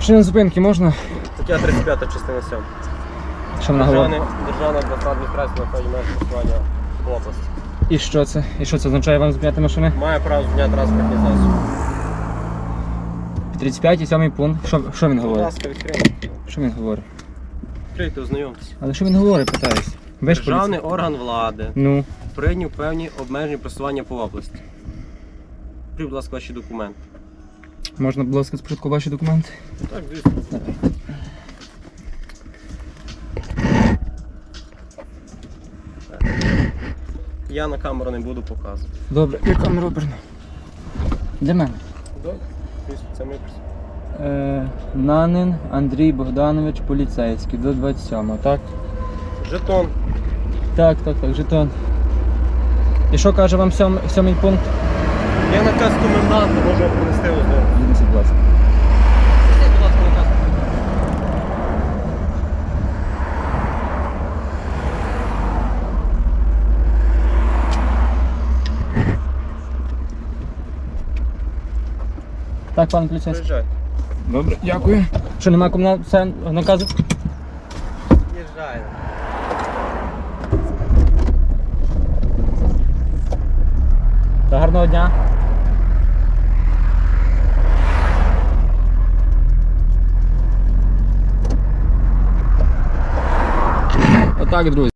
Причина зупинки можна? Стаття 35 частина 7. Що вона говорить? Державна, обласна адміністрація на меж просування в області. І що це? І що це означає вам зупиняти машини? Має право зупиняти транспортні засоби. 35 і 7 пункт. Що, що він Будь говорить? ласка, відкрийте. Що він говорить? Відкрийте, ознайомтеся. Але що він говорить, питаюсь? Ви ж Державний поліція. орган влади Ну, прийняв певні обмеження просування по області. Прийдіть, будь ласка, ваші документи. Можна, будь ласка, спочатку ваші документи? Так, звісно. Я на камеру не буду показувати. Добре, я камеру оберну. Для мене. Добре? Звісно, Це ми Е, Нанин Андрій Богданович, поліцейський, до 27-го, так? Жетон. Так, так, так, жетон. І що каже вам сьом, сьомий пункт? Я наказ коменданта можу принести будь ласка. Будь ласка. Так, пан поліцейський. Приїжджайте. Добре, дякую. Що нема кому на це наказу? Їжджайте. Та гарного дня. Отак, друзі.